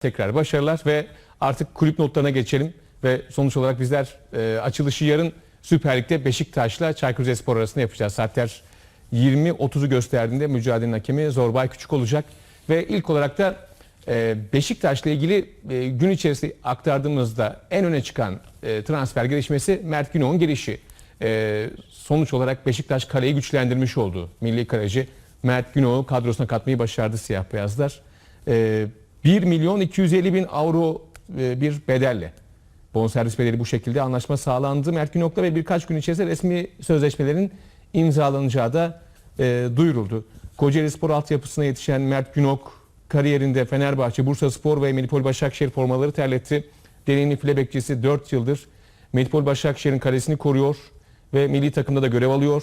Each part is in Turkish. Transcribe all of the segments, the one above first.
Tekrar başarılar ve artık kulüp notlarına geçelim ve sonuç olarak bizler e, açılışı yarın Süper Lig'de Beşiktaş'la Çaykur Rizespor arasında yapacağız. Saatler 20.30'u gösterdiğinde mücadelenin hakemi Zorbay Küçük olacak ve ilk olarak da e, Beşiktaş'la ilgili e, gün içerisinde aktardığımızda en öne çıkan e, transfer gelişmesi Mert Günok'un gelişi. E, sonuç olarak Beşiktaş kaleyi güçlendirmiş oldu. Milli kaleci Mert Günok'u kadrosuna katmayı başardı siyah beyazlar. E, 1 milyon 250 bin avro e, bir bedelle. Bonservis bedeli bu şekilde anlaşma sağlandı. Mert Günok'la ve birkaç gün içerisinde resmi sözleşmelerin imzalanacağı da e, duyuruldu. Kocaeli Spor altyapısına yetişen Mert Günok kariyerinde Fenerbahçe, Bursa Spor ve Melipol Başakşehir formaları terletti. Deneyimli file bekçisi 4 yıldır Melipol Başakşehir'in kalesini koruyor ve milli takımda da görev alıyor.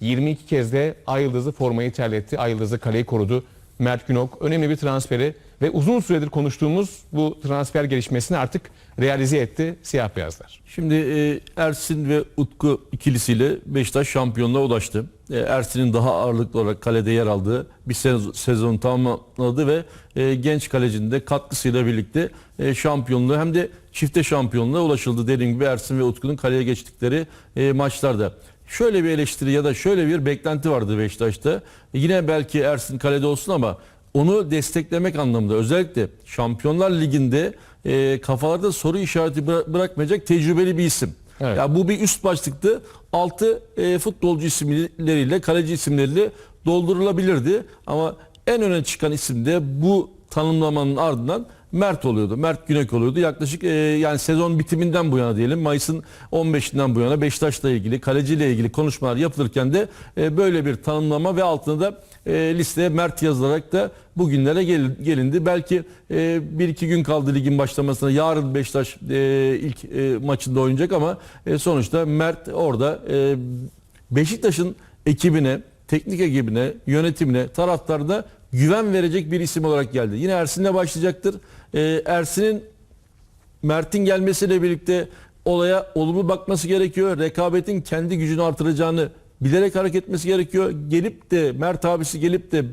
22 kez de Ay Yıldızı formayı terletti. Ay Yıldızı kaleyi korudu. Mert Günok önemli bir transferi ve uzun süredir konuştuğumuz bu transfer gelişmesini artık realize etti siyah beyazlar. Şimdi e, Ersin ve Utku ikilisiyle Beşiktaş şampiyonluğa ulaştı. E, Ersin'in daha ağırlıklı olarak kalede yer aldığı bir sezon, tamamladı ve e, genç kalecinin de katkısıyla birlikte e, şampiyonluğa hem de çifte şampiyonluğa ulaşıldı. Dediğim gibi Ersin ve Utku'nun kaleye geçtikleri e, maçlarda. Şöyle bir eleştiri ya da şöyle bir beklenti vardı Beşiktaş'ta. Yine belki Ersin kalede olsun ama onu desteklemek anlamında özellikle Şampiyonlar Ligi'nde e, kafalarda soru işareti bıra- bırakmayacak tecrübeli bir isim. Evet. Ya bu bir üst başlıktı. Altı e, futbolcu isimleriyle, kaleci isimleriyle doldurulabilirdi. Ama en öne çıkan isim de bu tanımlamanın ardından Mert oluyordu. Mert Günok oluyordu. Yaklaşık e, yani sezon bitiminden bu yana diyelim Mayıs'ın 15'inden bu yana Beşiktaş'la ilgili, kaleciyle ilgili konuşmalar yapılırken de e, böyle bir tanımlama ve altına da e, listeye Mert yazılarak da bugünlere gel- gelindi. Belki e, bir iki gün kaldı ligin başlamasına. Yarın Beşiktaş e, ilk e, maçında oynayacak ama e, sonuçta Mert orada e, Beşiktaş'ın ekibine, teknik ekibine, yönetimine, taraftarına güven verecek bir isim olarak geldi. Yine Ersin'le başlayacaktır. E, Ersin'in Mert'in gelmesiyle birlikte olaya olumlu bakması gerekiyor. Rekabetin kendi gücünü artıracağını bilerek hareket etmesi gerekiyor. Gelip de Mert abisi gelip de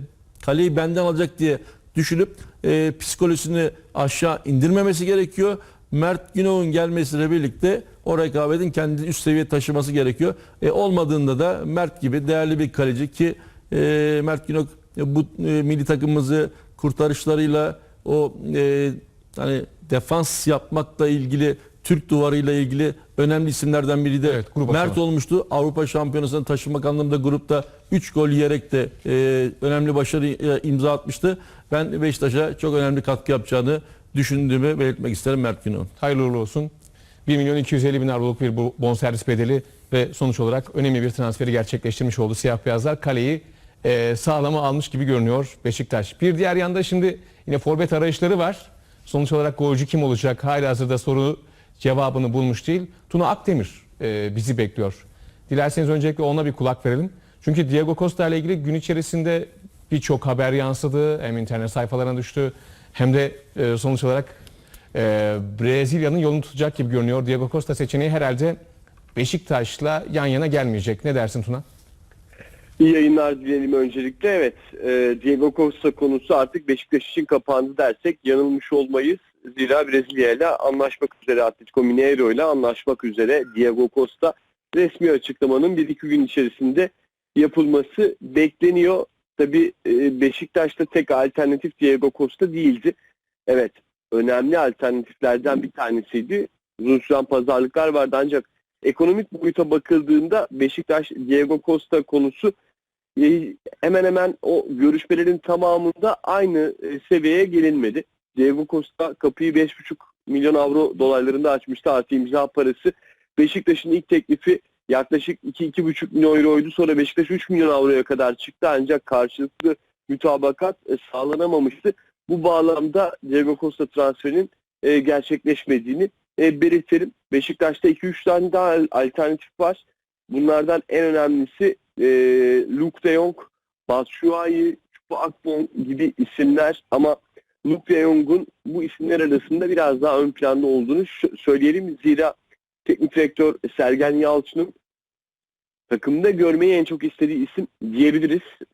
kaleyi benden alacak diye düşünüp e, psikolojisini aşağı indirmemesi gerekiyor. Mert Günok'un gelmesiyle birlikte o rekabetin kendi üst seviye taşıması gerekiyor. E, olmadığında da Mert gibi değerli bir kaleci ki e, Mert Günok bu e, milli takımımızı kurtarışlarıyla o e, hani defans yapmakla ilgili Türk duvarıyla ilgili önemli isimlerden biri de Evet, grup Mert aşaması. olmuştu. Avrupa Şampiyonası'nı taşımak anlamında grupta 3 gol yiyerek de e, önemli başarı e, imza atmıştı. Ben Beşiktaş'a çok önemli katkı yapacağını düşündüğümü belirtmek isterim Mert Günok'un. Hayırlı uğurlu olsun. 1 milyon 250 bin avroluk bir bonservis bedeli ve sonuç olarak önemli bir transferi gerçekleştirmiş oldu. Siyah beyazlar kaleyi e, sağlama almış gibi görünüyor Beşiktaş. Bir diğer yanda şimdi yine forvet arayışları var. Sonuç olarak golcü kim olacak? Hala hazırda soru cevabını bulmuş değil. Tuna Akdemir e, bizi bekliyor. Dilerseniz öncelikle ona bir kulak verelim. Çünkü Diego Costa ile ilgili gün içerisinde birçok haber yansıdı. Hem internet sayfalarına düştü hem de e, sonuç olarak e, Brezilya'nın yolunu tutacak gibi görünüyor. Diego Costa seçeneği herhalde Beşiktaş'la yan yana gelmeyecek. Ne dersin Tuna? İyi yayınlar dileyelim öncelikle. Evet, e, Diego Costa konusu artık Beşiktaş için kapandı dersek yanılmış olmayız. Zira Brezilya ile anlaşmak üzere Atletico Mineiro ile anlaşmak üzere Diego Costa resmi açıklamanın bir iki gün içerisinde yapılması bekleniyor. Tabii e, Beşiktaş'ta tek alternatif Diego Costa değildi. Evet, önemli alternatiflerden bir tanesiydi. Uzun süren pazarlıklar vardı ancak ekonomik boyuta bakıldığında Beşiktaş Diego Costa konusu hemen hemen o görüşmelerin tamamında aynı e, seviyeye gelinmedi. Diego Costa kapıyı 5,5 milyon avro dolaylarında açmıştı artı imza parası. Beşiktaş'ın ilk teklifi yaklaşık 2-2,5 milyon euroydu. Sonra Beşiktaş 3 milyon avroya kadar çıktı ancak karşılıklı mütabakat e, sağlanamamıştı. Bu bağlamda Diego Costa transferinin e, gerçekleşmediğini belirtelim. Beşiktaş'ta 2-3 tane daha alternatif var. Bunlardan en önemlisi e, Luke de Jong, Batshuayi, Chupo Akpom gibi isimler ama Luke de Jong'un bu isimler arasında biraz daha ön planda olduğunu söyleyelim. Zira teknik direktör Sergen Yalçın'ın takımda görmeyi en çok istediği isim diyebiliriz.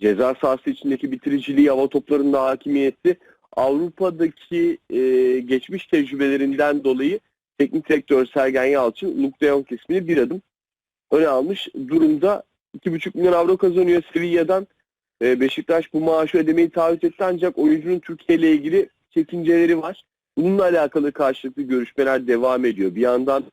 Ceza sahası içindeki bitiriciliği, hava toplarında hakimiyeti Avrupa'daki e, geçmiş tecrübelerinden dolayı teknik direktör Sergen Yalçın Luke de Jong ismini bir adım öne almış durumda. 2,5 milyon avro kazanıyor Sevilla'dan. E, Beşiktaş bu maaşı ödemeyi taahhüt etti ancak oyuncunun Türkiye ile ilgili çekinceleri var. Bununla alakalı karşılıklı görüşmeler devam ediyor. Bir yandan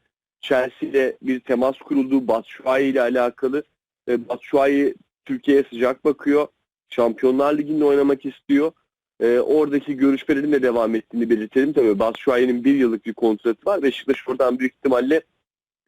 Chelsea ile bir temas kuruldu. Batshuayi ile alakalı. E, Batshuayi Türkiye'ye sıcak bakıyor. Şampiyonlar Ligi'nde oynamak istiyor. E, oradaki görüşmelerin de devam ettiğini belirtelim. Tabii Batshuayi'nin bir yıllık bir kontratı var. Beşiktaş oradan büyük ihtimalle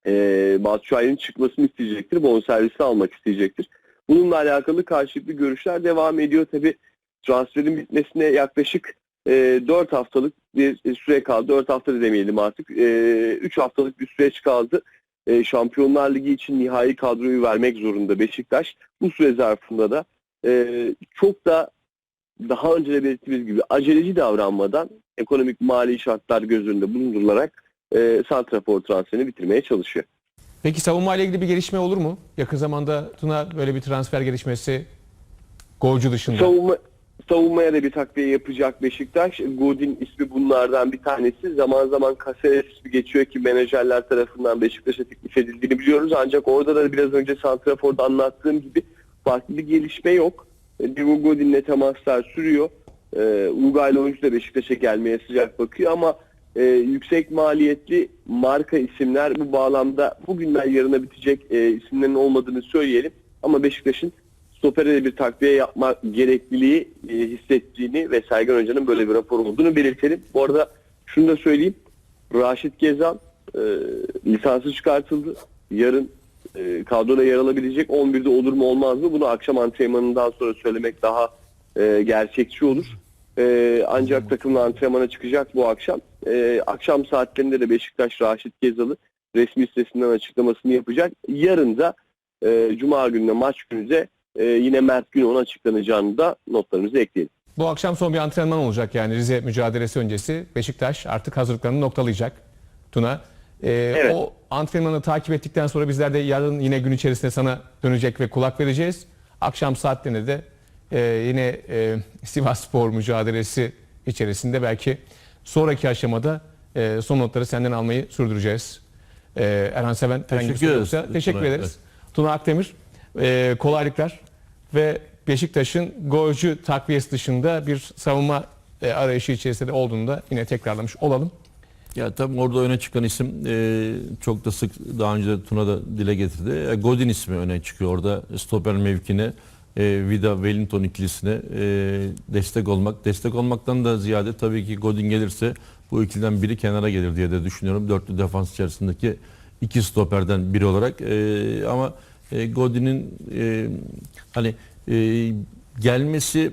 e, Batshuayi'nin çıkmasını isteyecektir. Bonservisi almak isteyecektir. Bununla alakalı karşılıklı görüşler devam ediyor. Tabii transferin bitmesine yaklaşık e, 4 haftalık bir süre kaldı. 4 hafta da demeyelim artık. E, 3 haftalık bir süreç kaldı. E, Şampiyonlar Ligi için nihai kadroyu vermek zorunda Beşiktaş. Bu süre zarfında da e, çok da daha önce de belirttiğimiz gibi aceleci davranmadan ekonomik mali şartlar göz önünde bulundurularak e, santrafor transferini bitirmeye çalışıyor. Peki savunma ile ilgili bir gelişme olur mu? Yakın zamanda Tuna böyle bir transfer gelişmesi golcü dışında. Savunma, savunmaya da bir takviye yapacak Beşiktaş. Godin ismi bunlardan bir tanesi. Zaman zaman Caceres ismi geçiyor ki menajerler tarafından Beşiktaş'a teklif edildiğini biliyoruz. Ancak orada da biraz önce Santrafor'da anlattığım gibi farklı bir gelişme yok. E, Diego Godin'le temaslar sürüyor. Ee, Uruguaylı oyuncu da Beşiktaş'a gelmeye sıcak bakıyor ama e, yüksek maliyetli marka isimler bu bağlamda bugünden yarına bitecek e, isimlerin olmadığını söyleyelim. Ama Beşiktaş'ın stopere de bir takviye yapma gerekliliği e, hissettiğini ve Sergen Hoca'nın böyle bir rapor olduğunu belirtelim. Bu arada şunu da söyleyeyim. Raşit Gezal e, lisansı çıkartıldı. Yarın e, kadroda yer alabilecek 11'de olur mu olmaz mı? Bunu akşam antrenmanından sonra söylemek daha e, gerçekçi olur. E, ancak takımla antrenmana çıkacak bu akşam. E, akşam saatlerinde de Beşiktaş Raşit Gezal'ı resmi sitesinden açıklamasını yapacak. Yarın da e, Cuma gününe maç günü de e, yine Mert Günok'un açıklanacağını da notlarımıza ekleyelim. Bu akşam son bir antrenman olacak yani Rize mücadelesi öncesi. Beşiktaş artık hazırlıklarını noktalayacak. Tuna. Ee, O antrenmanı takip ettikten sonra bizler de yarın yine gün içerisinde sana dönecek ve kulak vereceğiz. Akşam saatlerinde de e, yine e, Sivas Spor mücadelesi içerisinde belki sonraki aşamada e, son notları senden almayı sürdüreceğiz. E, Erhan Seven Teşekkür yoksa teşekkür Tuna, ederiz. Tuna Akdemir e, kolaylıklar ve Beşiktaş'ın golcü takviyesi dışında bir savunma e, arayışı içerisinde olduğunu da yine tekrarlamış olalım. Ya tabii orada öne çıkan isim e, çok da sık daha önce de Tuna da dile getirdi. E, Godin ismi öne çıkıyor orada stoper mevkine. E, Vida Wellington ikilisine e, destek olmak. Destek olmaktan da ziyade tabii ki Godin gelirse bu ikiliden biri kenara gelir diye de düşünüyorum. Dörtlü defans içerisindeki iki stoperden biri olarak. E, ama e, Godin'in e, hani e, gelmesi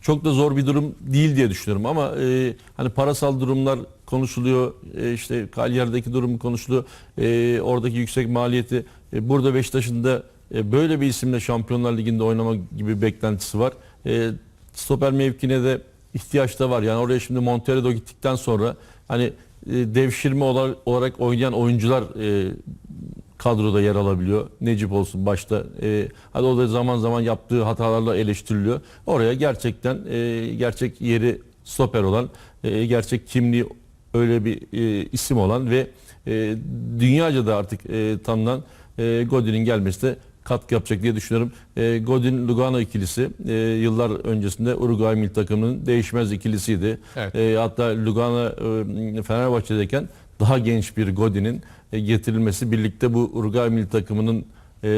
çok da zor bir durum değil diye düşünüyorum ama e, hani parasal durumlar konuşuluyor e, işte Cagliari'deki durum konuşuluyor e, oradaki yüksek maliyeti e, burada Beşiktaş'ın da e, böyle bir isimle Şampiyonlar Ligi'nde oynama gibi beklentisi var e, stoper mevkine de ihtiyaç da var yani oraya şimdi Montero gittikten sonra hani e, devşirme olarak oynayan oyuncular e, kadroda yer alabiliyor. Necip olsun başta. E, hadi o da zaman zaman yaptığı hatalarla eleştiriliyor. Oraya gerçekten e, gerçek yeri stoper olan, e, gerçek kimliği öyle bir e, isim olan ve e, dünyaca da artık e, tanınan e, Godin'in gelmesi de katkı yapacak diye düşünüyorum. E, Godin Lugano ikilisi e, yıllar öncesinde Uruguay milli takımının değişmez ikilisiydi. Evet. E, hatta Lugano e, Fenerbahçe'deyken daha genç bir Godin'in e, getirilmesi birlikte bu Uruguay milli takımının e,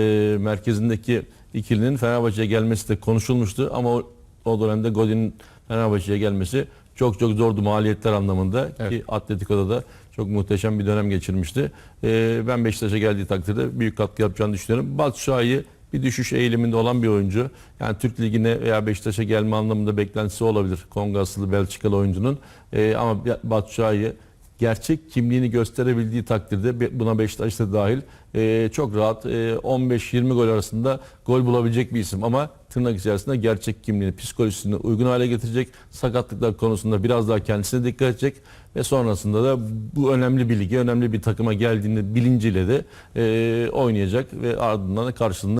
merkezindeki ikilinin Fenerbahçe'ye gelmesi de konuşulmuştu ama o, o dönemde Godin'in Fenerbahçe'ye gelmesi çok çok zordu maliyetler anlamında Evet. ki Atletico'da da çok muhteşem bir dönem geçirmişti. E, ben Beşiktaş'a geldiği takdirde büyük katkı yapacağını düşünüyorum. Batshuayi bir düşüş eğiliminde olan bir oyuncu. Yani Türk Ligi'ne veya Beşiktaş'a gelme anlamında beklentisi olabilir. Kongo asıllı Belçikalı oyuncunun. E, ama Batshuayi gerçek kimliğini gösterebildiği takdirde buna Beşiktaş da dahil e, çok rahat e, 15-20 gol arasında gol bulabilecek bir isim ama tırnak içerisinde gerçek kimliğini, psikolojisini uygun hale getirecek. Sakatlıklar konusunda biraz daha kendisine dikkat edecek ve sonrasında da bu önemli bir lige, önemli bir takıma geldiğini bilinciyle de e, oynayacak ve ardından da karşılığında